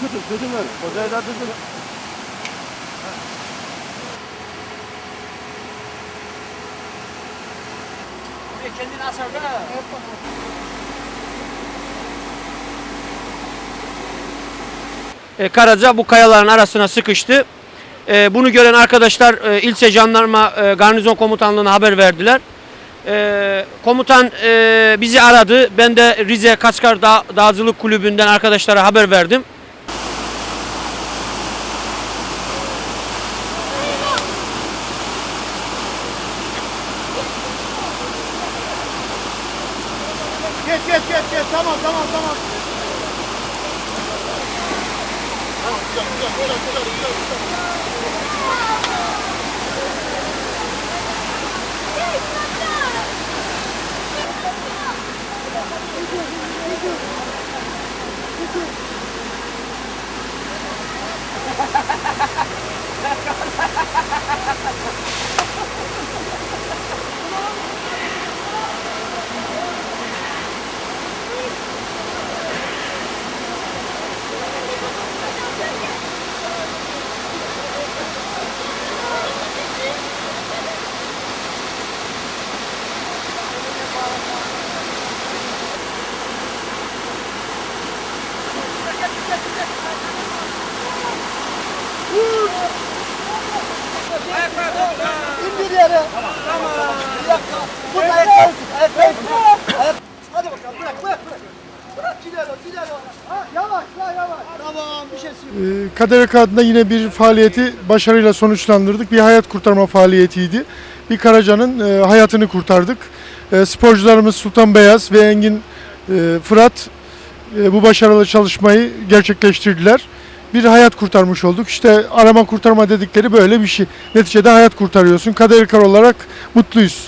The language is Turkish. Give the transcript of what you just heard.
Kötü, kötü ver. Hocayı da düzgün. Kendini asar da. E, Karaca bu kayaların arasına sıkıştı. E, bunu gören arkadaşlar e, İlçe Jandarma e, Garnizon Komutanlığı'na haber verdiler. E, komutan e, bizi aradı. Ben de Rize Kaçkar Dağ, Dağcılık Kulübü'nden arkadaşlara haber verdim. Geç, geç, geç, geç. Tamam, tamam, tamam. İndir yere. Tamam. Bir dakika. Dur ayakları tut. Ayakları tut. Hadi bakalım bırak bırak bırak. Bırak kilero kilero. Ha, yavaş la yavaş. Tamam bir şey. Ee, Kader adına yine bir faaliyeti başarıyla sonuçlandırdık. Bir hayat kurtarma faaliyetiydi. Bir Karaca'nın e, hayatını kurtardık. E, sporcularımız Sultan Beyaz ve Engin e, Fırat e, bu başarılı çalışmayı gerçekleştirdiler. Bir hayat kurtarmış olduk. İşte arama kurtarma dedikleri böyle bir şey. Neticede hayat kurtarıyorsun. Kader olarak mutluyuz.